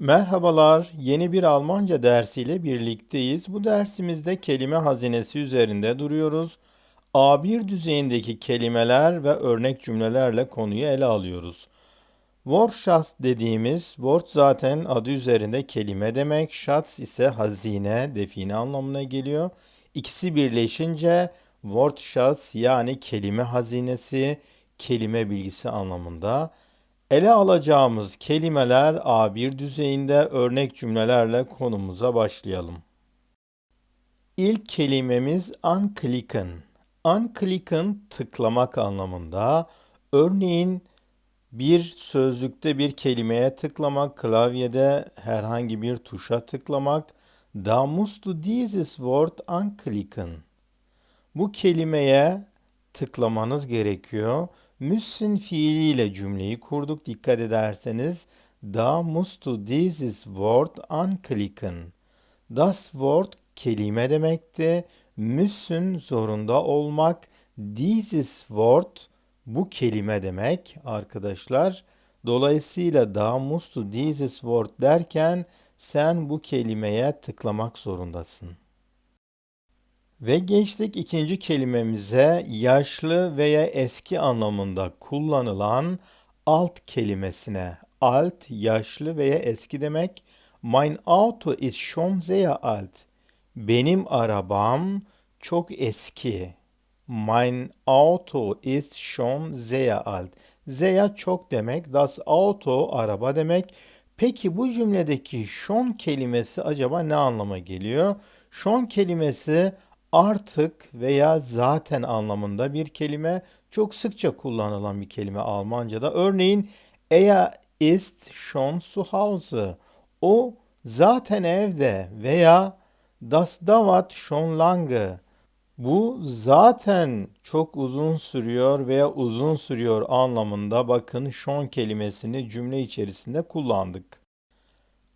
Merhabalar, yeni bir Almanca dersiyle birlikteyiz. Bu dersimizde kelime hazinesi üzerinde duruyoruz. A1 düzeyindeki kelimeler ve örnek cümlelerle konuyu ele alıyoruz. Wortschatz dediğimiz, Wort zaten adı üzerinde kelime demek, Schatz ise hazine, define anlamına geliyor. İkisi birleşince Wortschatz yani kelime hazinesi, kelime bilgisi anlamında. Ele alacağımız kelimeler A1 düzeyinde örnek cümlelerle konumuza başlayalım. İlk kelimemiz anklicken. Anklicken tıklamak anlamında. Örneğin bir sözlükte bir kelimeye tıklamak, klavyede herhangi bir tuşa tıklamak. Da musst dieses Wort anklicken. Bu kelimeye tıklamanız gerekiyor. Müssen fiiliyle cümleyi kurduk. Dikkat ederseniz da musst du dieses Wort anklicken. Das Wort kelime demekti. Müssen zorunda olmak. Dieses Wort bu kelime demek arkadaşlar. Dolayısıyla da musst du dieses Wort derken sen bu kelimeye tıklamak zorundasın. Ve geçtik ikinci kelimemize yaşlı veya eski anlamında kullanılan alt kelimesine. Alt, yaşlı veya eski demek. Mein Auto ist schon sehr alt. Benim arabam çok eski. Mein Auto ist schon sehr alt. Sehr çok demek. Das Auto araba demek. Peki bu cümledeki schon kelimesi acaba ne anlama geliyor? Schon kelimesi artık veya zaten anlamında bir kelime çok sıkça kullanılan bir kelime Almanca'da. Örneğin er ist schon zu Hause. O zaten evde veya das dauert schon lange. Bu zaten çok uzun sürüyor veya uzun sürüyor anlamında bakın schon kelimesini cümle içerisinde kullandık.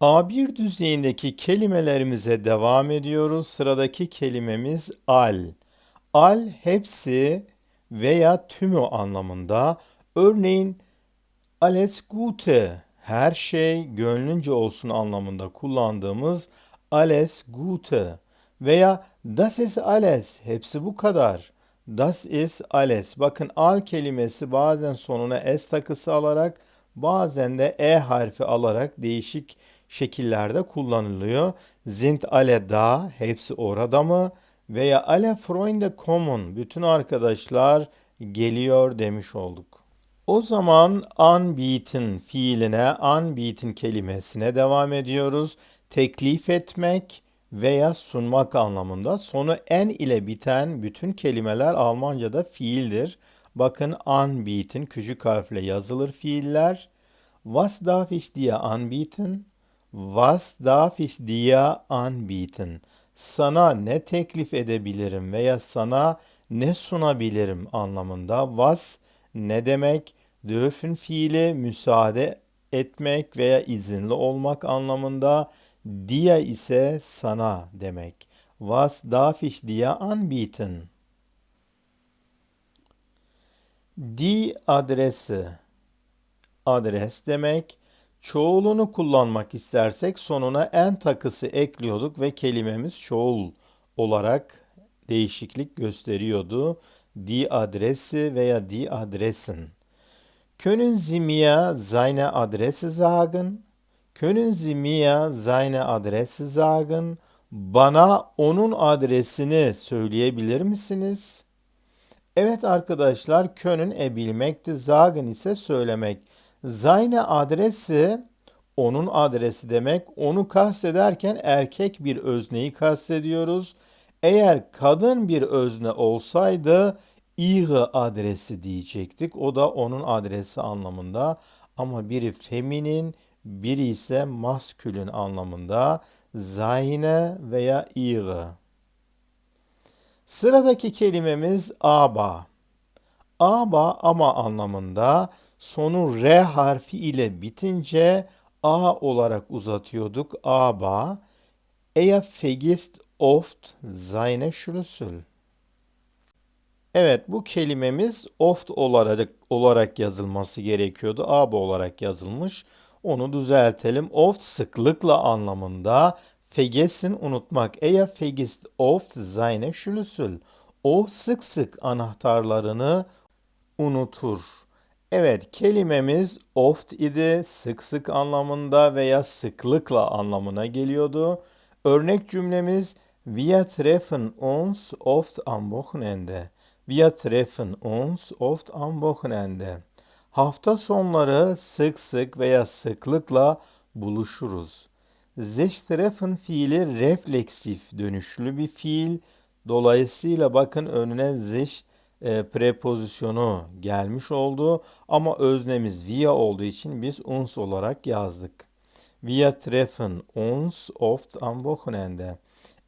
A1 düzeyindeki kelimelerimize devam ediyoruz. Sıradaki kelimemiz al. Al hepsi veya tümü anlamında. Örneğin alles Gute, her şey gönlünce olsun anlamında kullandığımız alles Gute veya das ist alles, hepsi bu kadar. Das ist alles. Bakın al kelimesi bazen sonuna s takısı alarak bazen de e harfi alarak değişik şekillerde kullanılıyor. Sind alle da, hepsi orada mı? Veya alle Freunde kommen, bütün arkadaşlar geliyor demiş olduk. O zaman anbieten fiiline, anbieten kelimesine devam ediyoruz. Teklif etmek veya sunmak anlamında. Sonu en ile biten bütün kelimeler Almanca'da fiildir. Bakın anbieten küçük harfle yazılır fiiller. Was darf ich dir anbieten? Was darf ich dir anbieten? Sana ne teklif edebilirim veya sana ne sunabilirim anlamında. Was ne demek? Dürfen fiili müsaade etmek veya izinli olmak anlamında. Dir ise sana demek. Was darf ich dir anbieten? Die Adresse. Adres demek Çoğulunu kullanmak istersek sonuna en takısı ekliyorduk ve kelimemiz çoğul olarak değişiklik gösteriyordu. Die Adresse veya die Adressen. Können Sie mir seine Adresse sagen? Können Sie mir seine Adresse sagen? Bana onun adresini söyleyebilir misiniz? Evet arkadaşlar, können e bilmekti, sagen ise söylemek. Zayne adresi onun adresi demek. Onu kastederken erkek bir özneyi kastediyoruz. Eğer kadın bir özne olsaydı ihre adresi diyecektik. O da onun adresi anlamında. Ama biri feminin, biri ise maskülün anlamında. Zayne veya ihre. Sıradaki kelimemiz aba. Aba ama anlamında sonu R harfi ile bitince A olarak uzatıyorduk. Aber er vergisst oft seine Schlüssel. Evet bu kelimemiz oft olarak, olarak yazılması gerekiyordu. Aber olarak yazılmış. Onu düzeltelim. Oft sıklıkla anlamında. Vergessen unutmak. Er vergisst oft seine Schlüssel. O sık sık anahtarlarını unutur. Evet, kelimemiz oft idi, sık sık anlamında veya sıklıkla anlamına geliyordu. Örnek cümlemiz Wir treffen uns oft am Wochenende. Wir treffen uns oft am Wochenende. Hafta sonları sık sık veya sıklıkla buluşuruz. Sich treffen fiili refleksif dönüşlü bir fiil. Dolayısıyla bakın önüne sich prepozisyonu gelmiş oldu ama öznemiz wir olduğu için biz uns olarak yazdık. Wir treffen uns oft am Wochenende.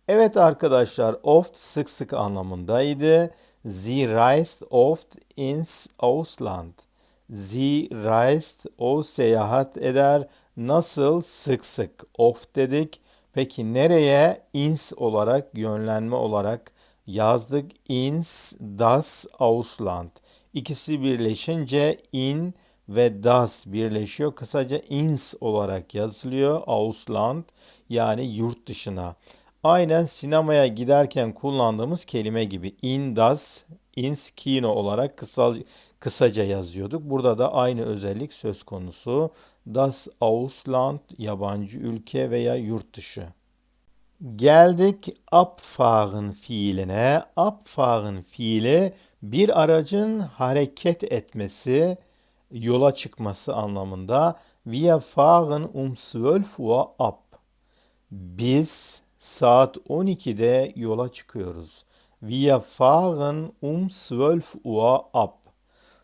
Evet arkadaşlar oft sık sık anlamındaydı. Sie reist oft ins Ausland. Sie reist o seyahat eder. Nasıl? Sık sık. Oft dedik. Peki nereye? Ins olarak, yönlenme olarak yazdık. Ins das Ausland. İkisi birleşince in ve das birleşiyor. Kısaca ins olarak yazılıyor. Ausland yani yurt dışına. Aynen sinemaya giderken kullandığımız kelime gibi in das, ins kino olarak kısa, kısaca yazıyorduk. Burada da aynı özellik söz konusu. Das Ausland yabancı ülke veya yurt dışı. Geldik abfahren fiiline. Abfahren fiili bir aracın hareket etmesi, yola çıkması anlamında. Wir fahren um 12 Uhr ab. Biz saat 12'de yola çıkıyoruz. Wir fahren um 12 Uhr ab.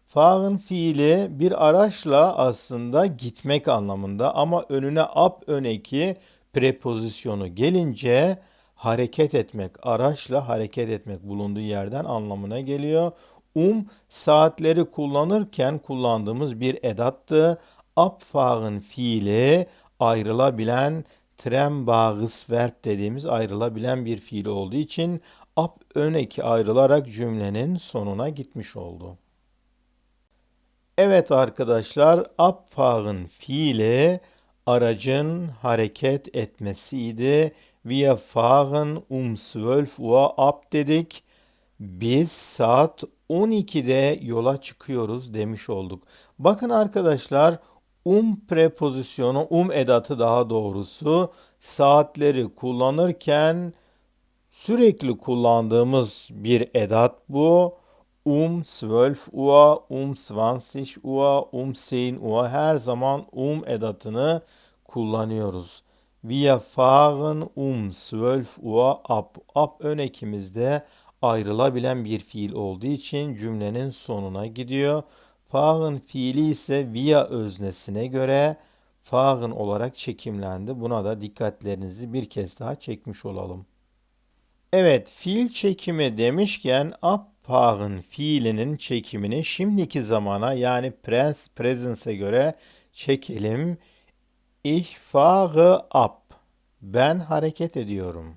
Fahren fiili bir araçla aslında gitmek anlamında ama önüne ab öneki prepozisyonu gelince hareket etmek, araçla hareket etmek bulunduğu yerden anlamına geliyor. Um saatleri kullanırken kullandığımız bir edattı. Abfahren fiili ayrılabilen trembağız verb dediğimiz ayrılabilen bir fiil olduğu için ab öneki ayrılarak cümlenin sonuna gitmiş oldu. Evet arkadaşlar, abfahren fiili aracın hareket etmesiydi. Wir fahren um 12 Uhr ab dedik. Biz saat 12'de yola çıkıyoruz demiş olduk. Bakın arkadaşlar um prepozisyonu, um edatı daha doğrusu saatleri kullanırken sürekli kullandığımız bir edat bu. Um 12 Uhr, um 20 Uhr, um 10 Uhr her zaman um edatını kullanıyoruz. Wir fahren um 12 Uhr ab. Ab ön ekimizde ayrılabilen bir fiil olduğu için cümlenin sonuna gidiyor. Fahren fiili ise via öznesine göre fahren olarak çekimlendi. Buna da dikkatlerinizi bir kez daha çekmiş olalım. Evet, fiil çekimi demişken abfahren fiilinin çekimini şimdiki zamana yani pres, presence'e göre çekelim. Ich fahre ab. Ben hareket ediyorum.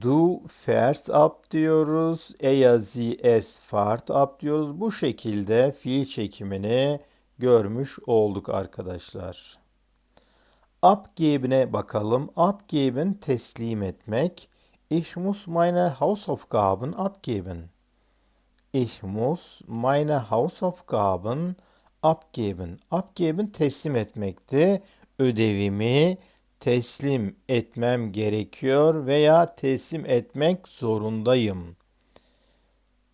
Du fährst ab diyoruz. Er, sie, es fahrt ab diyoruz. Bu şekilde fiil çekimini görmüş olduk arkadaşlar. Abgeben'e bakalım. Abgeben teslim etmek. Ich muss meine Hausaufgaben abgeben. Ich muss meine Hausaufgaben abgeben. Abgeben teslim etmekti. Ödevimi teslim etmem gerekiyor veya teslim etmek zorundayım.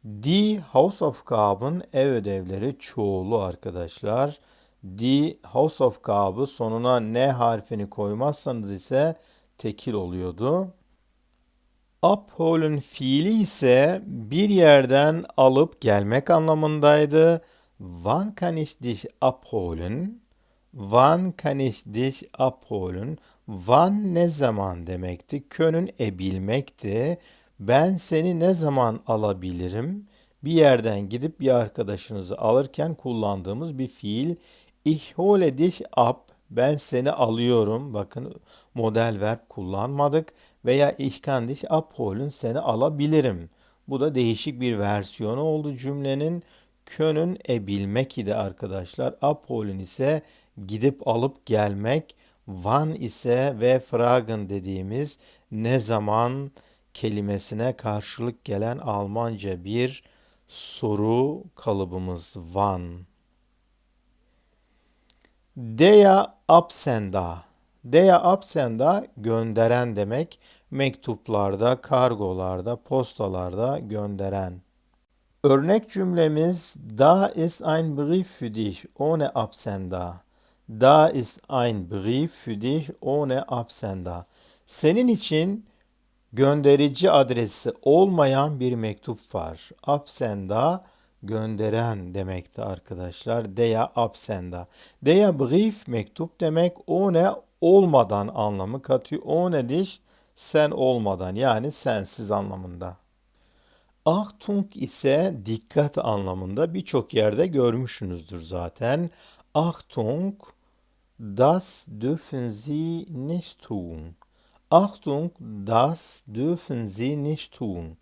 Die Hausaufgaben ev ödevleri çoğulu arkadaşlar. Die Hausaufgabe sonuna ne harfini koymazsanız ise tekil oluyordu. Abholen fiili ise bir yerden alıp gelmek anlamındaydı. Wann kann ich dich abholen? Wann kann ich dich abholen? Wann ne zaman demekti. Könün e bilmekti. Ben seni ne zaman alabilirim? Bir yerden gidip bir arkadaşınızı alırken kullandığımız bir fiil. Ich hole dich ab. Ben seni alıyorum. Bakın model verb kullanmadık. Veya ich kann dich abholen. Seni alabilirim. Bu da değişik bir versiyonu oldu cümlenin. Könün e bilmek idi arkadaşlar. Abholen ise gidip alıp gelmek. Wann ise ve fragen dediğimiz ne zaman kelimesine karşılık gelen Almanca bir soru kalıbımız wann. Der Absender. Der Absender gönderen demek. Mektuplarda, kargolarda, postalarda gönderen. Örnek cümlemiz Da ist ein Brief für dich ohne Absender. Da ist ein Brief für dich ohne Absender. Senin için gönderici adresi olmayan bir mektup var. Absender gönderen demekti arkadaşlar. Der Absender. Der Brief mektup demek. Ohne olmadan anlamı katıyor. Ohne dich sen olmadan yani sensiz anlamında. Achtung ise dikkat anlamında birçok yerde görmüşsünüzdür zaten. Achtung, das dürfen Sie nicht tun. Achtung, das dürfen Sie nicht tun.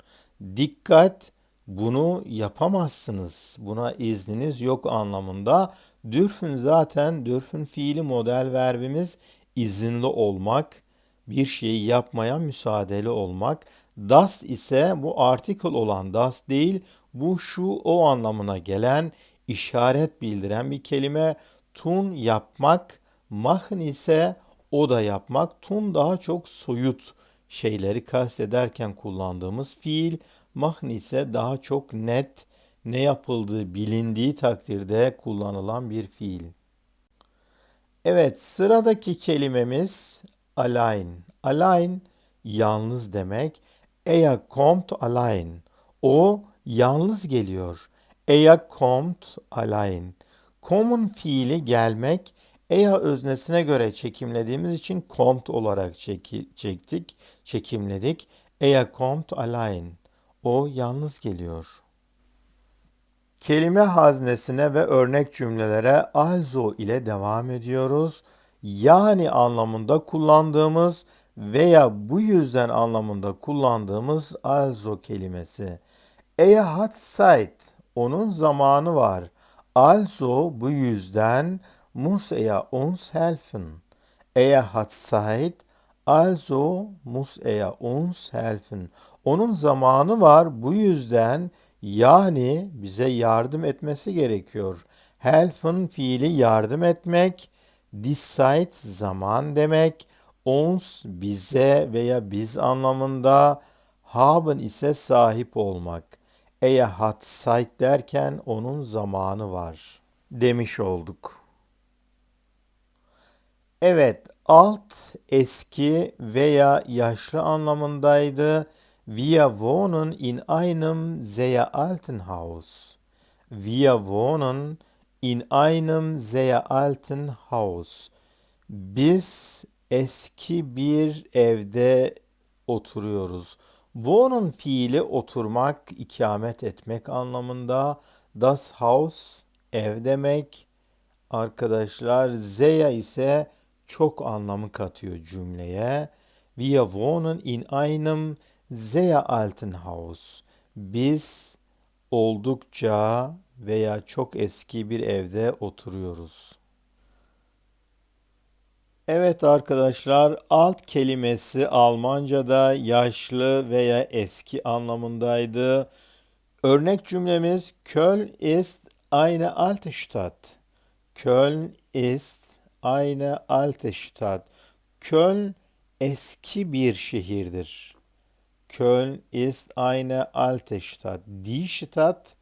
Dikkat, bunu yapamazsınız. Buna izniniz yok anlamında. Dürfen zaten dürfen fiili model verbimiz izinli olmak, bir şeyi yapmaya müsaadeli olmak. Das ise bu article olan das değil, bu şu o anlamına gelen işaret bildiren bir kelime. Tun yapmak, machen ise o da yapmak. Tun daha çok soyut şeyleri kastederken kullandığımız fiil. Machen ise daha çok net ne yapıldığı bilindiği takdirde kullanılan bir fiil. Evet sıradaki kelimemiz allein. Allein yalnız demek. Er kommt allein. O yalnız geliyor. Er kommt allein. Kommen fiili gelmek. Er öznesine göre çekimlediğimiz için kommt olarak çeki, çektik, çekimledik. Er kommt allein. O yalnız geliyor. Kelime haznesine ve örnek cümlelere also ile devam ediyoruz. Yani anlamında kullandığımız veya bu yüzden anlamında kullandığımız also kelimesi. Er hat Zeit, onun zamanı var. Also bu yüzden muss er uns helfen. Er hat Zeit, also muss er uns helfen. Onun zamanı var, bu yüzden yani bize yardım etmesi gerekiyor. Helfen fiili yardım etmek, decide zaman demek, ons bize veya biz anlamında, haben ise sahip olmak. Eğer hat Zeit derken onun zamanı var demiş olduk. Evet, alt eski veya yaşlı anlamındaydı. Wir wohnen in einem sehr alten Haus. Wir wohnen in einem sehr alten Haus. Biz eski bir evde oturuyoruz. Wohnen fiili oturmak, ikamet etmek anlamında. Das Haus ev demek. Arkadaşlar Zeya ise çok anlamı katıyor cümleye. Wir wohnen in einem sehr alten Haus. Biz oldukça veya çok eski bir evde oturuyoruz. Evet arkadaşlar, alt kelimesi Almanca'da yaşlı veya eski anlamındaydı. Örnek cümlemiz Köln ist eine alte Stadt. Köln ist eine alte Stadt. Köln eski bir şehirdir. Köln ist eine alte Stadt. Die Stadt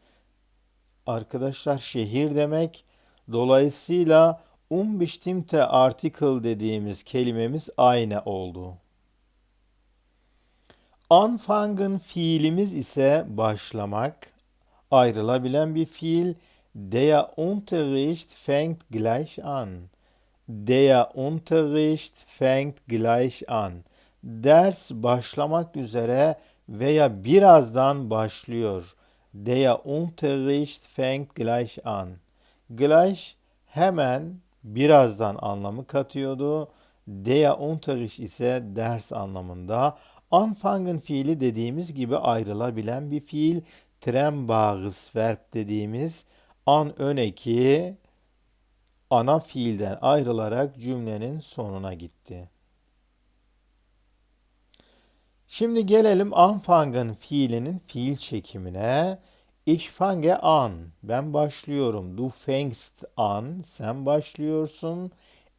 arkadaşlar şehir demek. Dolayısıyla unbestimmte Artikel dediğimiz kelimemiz aynı oldu. Anfangen fiilimiz ise başlamak, ayrılabilen bir fiil. Der Unterricht fängt gleich an. Der Unterricht fängt gleich an. Ders başlamak üzere veya birazdan başlıyor. Der Unterricht fängt gleich an. Gleich hemen birazdan anlamı katıyordu. Der Unterricht ise ders anlamında. Anfangen fiili dediğimiz gibi ayrılabilen bir fiil. Trennbares verb dediğimiz an öneki ana fiilden ayrılarak cümlenin sonuna gitti. Şimdi gelelim anfangen fiilinin fiil çekimine. Ich fange an. Ben başlıyorum. Du fängst an. Sen başlıyorsun.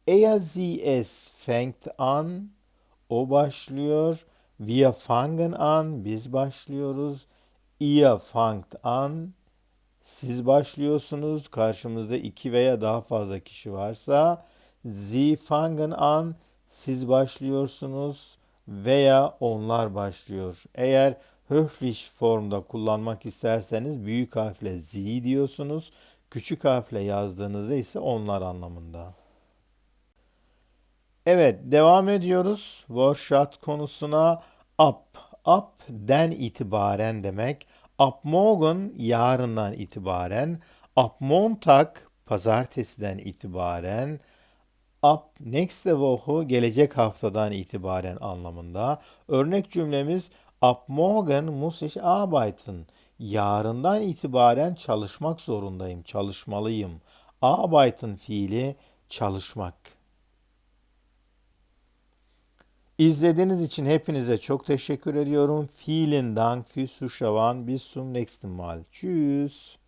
Er, sie, es fängt an. O başlıyor. Wir fangen an. Biz başlıyoruz. Ihr fangt an. Siz başlıyorsunuz. Karşımızda iki veya daha fazla kişi varsa. Sie fangen an. Siz başlıyorsunuz veya onlar başlıyor. Eğer höflich formda kullanmak isterseniz büyük harfle sie diyorsunuz. Küçük harfle yazdığınızda ise onlar anlamında. Evet, devam ediyoruz. Workshop konusuna up. Up den itibaren demek. Up morgen yarından itibaren. Up Montag pazartesiden itibaren. Ab nächste Woche gelecek haftadan itibaren anlamında. Örnek cümlemiz Ab morgen muss ich arbeiten. Yarından itibaren çalışmak zorundayım, çalışmalıyım. Arbeiten fiili çalışmak. İzlediğiniz için hepinize çok teşekkür ediyorum. Vielen Dank fürs Zuschauen. Bis zum nächsten Mal. Tschüss.